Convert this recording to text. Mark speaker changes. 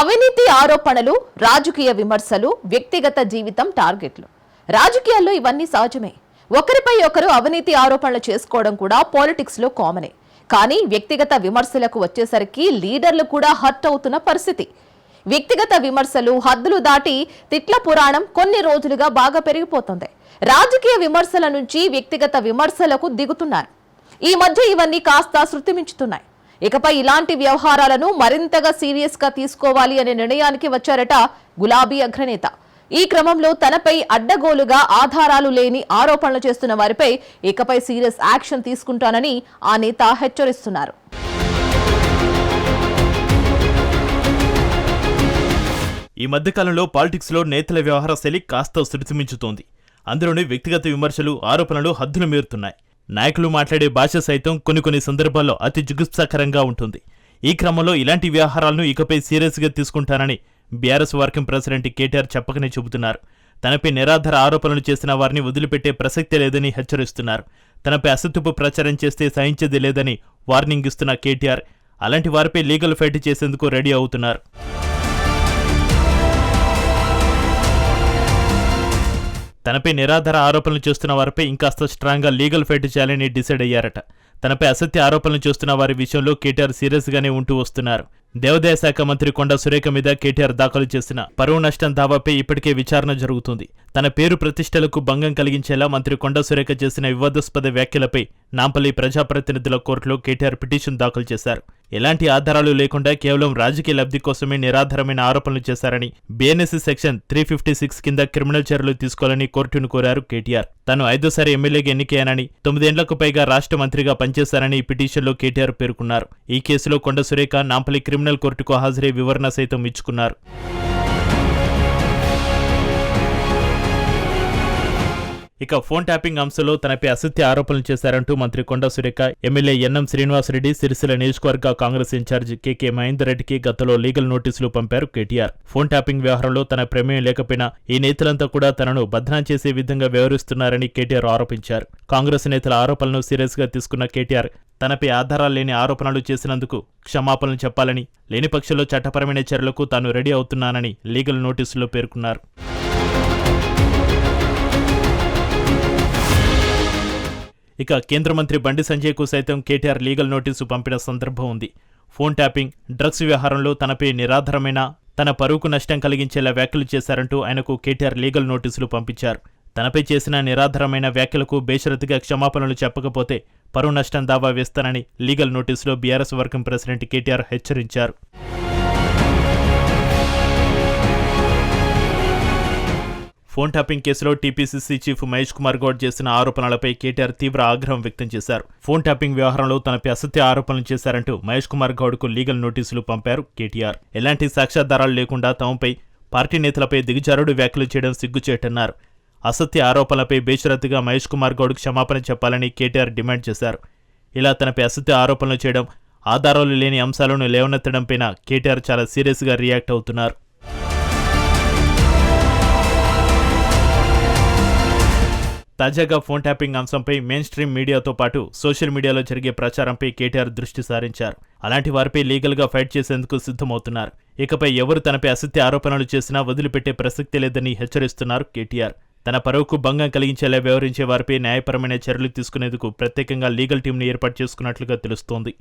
Speaker 1: అవినీతి ఆరోపణలు రాజకీయ విమర్శలు వ్యక్తిగత జీవితం టార్గెట్లు. రాజకీయాల్లో ఇవన్నీ సహజమే. ఒకరిపై ఒకరు అవినీతి ఆరోపణలు చేసుకోవడం కూడా పాలిటిక్స్లో కామనే. కానీ వ్యక్తిగత విమర్శలకు వచ్చేసరికి లీడర్లు కూడా హర్ట్ అవుతున్న పరిస్థితి. వ్యక్తిగత విమర్శలు హద్దులు దాటి తిట్ల పురాణం కొన్ని రోజులుగా బాగా పెరిగిపోతుంది. రాజకీయ విమర్శల నుంచి వ్యక్తిగత విమర్శలకు దిగుతున్నారు ఈ మధ్య ఇవన్నీ కాస్త శృతిమించుతున్నాయి. ఇకపై ఇలాంటి వ్యవహారాలను మరింతగా సీరియస్గా తీసుకోవాలి అనే నిర్ణయానికి వచ్చారట గులాబీ అగ్రనేత. ఈ క్రమంలో తనపై అడ్డగోలుగా ఆధారాలు లేని ఆరోపణలు చేస్తున్న వారిపై ఇకపై సీరియస్ యాక్షన్ తీసుకుంటానని ఆ నేత హెచ్చరిస్తున్నారు.
Speaker 2: ఈ మధ్యకాలంలో పాలిటిక్స్లో నేతల వ్యవహార శైలి కాస్త శృతిమించుతోంది అందులోని వ్యక్తిగత విమర్శలు ఆరోపణలు హద్దులు మీరుతున్నాయి. నాయకులు మాట్లాడే భాష సైతం కొన్ని కొన్ని సందర్భాల్లో అతి జుగుప్సాకరంగా ఉంటుంది. ఈ క్రమంలో ఇలాంటి వ్యవహారాలను ఇకపై సీరియస్గా తీసుకుంటానని బీఆర్ఎస్ వర్కింగ్ ప్రెసిడెంట్ కేటీఆర్ చెప్పకనే చెబుతున్నారు. తనపై నిరాధార ఆరోపణలు చేసిన వారిని వదిలిపెట్టే ప్రసక్తే లేదని హెచ్చరిస్తున్నారు. తనపై అసత్తుపు ప్రచారం చేస్తే సహించేది లేదని వార్నింగ్ ఇస్తున్న కేటీఆర్ అలాంటి వారిపై లీగల్ ఫైట్ చేసేందుకు రెడీ అవుతున్నారు. తనపై నిరాధార ఆరోపణలు చేస్తున్న వారిపై ఇంకాస్త స్ట్రాంగ్గా లీగల్ ఫైట్ చేయాలని డిసైడ్ అయ్యారట. తనపై అసత్య ఆరోపణలు చేస్తున్న వారి విషయంలో కేటీఆర్ సీరియస్గానే ఉంటూ వస్తున్నారు. దేవాదాయ శాఖ మంత్రి కొండ సురేఖ మీద కేటీఆర్ దాఖలు చేసిన పరువు నష్టం దావాపై ఇప్పటికే విచారణ జరుగుతుంది. తన పేరు ప్రతిష్టలకు భంగం కలిగించేలా మంత్రి కొండ సురేఖ చేసిన వివాదాస్పద వ్యాఖ్యలపై నాంపల్లి ప్రజాప్రతినిధుల కోర్టులో కేటీఆర్ పిటిషన్ దాఖలు చేశారు. ఎలాంటి ఆధారాలు లేకుండా కేవలం రాజకీయ లబ్ధి కోసమే నిరాధారమైన ఆరోపణలు చేశారని BNSC section three fifty six కింద క్రిమినల్ చర్యలు తీసుకోవాలని కోర్టును కోరారు కేటీఆర్. తాను ఐదోసారి ఎమ్మెల్యేగా ఎన్నికయ్యానని తొమ్మిదేండ్లకు పైగా రాష్ట్ర మంత్రిగా పనిచేశారని ఈ పిటిషన్లో కేటీఆర్ పేర్కొన్నారు. ఈ కేసులో కొండ సురేఖ నాంపల్లి క్రిమినల్ కోర్టుకు హాజరై వివరణ సైతం ఇచ్చుకున్నారు. ఇక ఫోన్ ట్యాపింగ్ అంశంలో తనపై అసత్య ఆరోపణలు చేశారంటూ మంత్రి Konda Surekha MLA N M Srinivasa Reddy Sircilla నియోజకవర్గ కాంగ్రెస్ ఇన్ఛార్జ్ కెకె మహేందర్ రెడ్డికి గతంలో లీగల్ నోటీసులు పంపారు కేటీఆర్. ఫోన్ ట్యాపింగ్ వ్యవహారంలో తన ప్రమేయం లేకపోయినా ఈ నేతలంతా కూడా తనను భద్రం చేసే విధంగా వ్యవహరిస్తున్నారని కేటీఆర్ ఆరోపించారు. కాంగ్రెస్ నేతల ఆరోపణలను సీరియస్గా తీసుకున్న కేటీఆర్ తనపై ఆధారాలు లేని ఆరోపణలు చేసినందుకు క్షమాపణలు చెప్పాలని లేని పక్షంలో చట్టపరమైన చర్యలకు తాను రెడీ అవుతున్నానని లీగల్ నోటీసుల్లో పేర్కొన్నారు. ఇక కేంద్ర మంత్రి బండి సంజయ్కు సైతం కేటీఆర్ లీగల్ నోటీసు పంపిన సందర్భం ఉంది. ఫోన్ ట్యాపింగ్ డ్రగ్స్ వ్యవహారంలో తనపై నిరాధారమైన తన పరువుకు నష్టం కలిగించేలా వ్యాఖ్యలు చేశారంటూ ఆయనకు కేటీఆర్ లీగల్ నోటీసులు పంపించారు. తనపై చేసిన నిరాధారమైన వ్యాఖ్యలకు బేషరతుగా క్షమాపణలు చెప్పకపోతే పరువు నష్టం దావా వేస్తానని లీగల్ నోటీసులో బీఆర్ఎస్ వర్గం ప్రెసిడెంట్ కేటీఆర్ హెచ్చరించారు. ఫోన్ ట్యాపింగ్ కేసులో టీపీసీసీ చీఫ్ మహేష్ కుమార్ గౌడ్ చేసిన ఆరోపణలపై కేటీఆర్ తీవ్ర ఆగ్రహం వ్యక్తం చేశారు. ఫోన్ ట్యాపింగ్ వ్యవహారంలో తనపై అసత్య ఆరోపణలు చేశారంటూ మహేష్ కుమార్ గౌడ్కు లీగల్ నోటీసులు పంపారు కేటీఆర్. ఎలాంటి సాక్ష్యాధారాలు లేకుండా తమపై పార్టీ నేతలపై దిగజారుడు వ్యాఖ్యలు చేయడం సిగ్గుచేటన్నారు. అసత్య ఆరోపణలపై బేషరత్తుగా మహేష్ కుమార్ గౌడ్కు క్షమాపణ చెప్పాలని కేటీఆర్ డిమాండ్ చేశారు. ఇలా తనపై అసత్య ఆరోపణలు చేయడం ఆధారాలు లేని అంశాలను లేవనెత్తడంపైన కేటీఆర్ చాలా సీరియస్గా రియాక్ట్ అవుతున్నారు. తాజాగా ఫోన్ ట్యాపింగ్ అంశంపై మెయిన్ స్ట్రీమ్ మీడియాతో పాటు సోషల్ మీడియాలో జరిగే ప్రచారంపై కేటీఆర్ దృష్టి సారించారు. అలాంటి వారిపై లీగల్గా ఫైట్ చేసేందుకు సిద్ధమవుతున్నారు. ఇకపై ఎవరు తనపై అసత్య ఆరోపణలు చేసినా వదిలిపెట్టే ప్రసక్తి లేదని హెచ్చరిస్తున్నారు కేటీఆర్. తన పరువుకు భంగం కలిగించేలా వ్యవహరించే వారిపై న్యాయపరమైన చర్యలు తీసుకునేందుకు ప్రత్యేకంగా లీగల్ టీంను ఏర్పాటు చేసుకున్నట్లుగా తెలుస్తోంది.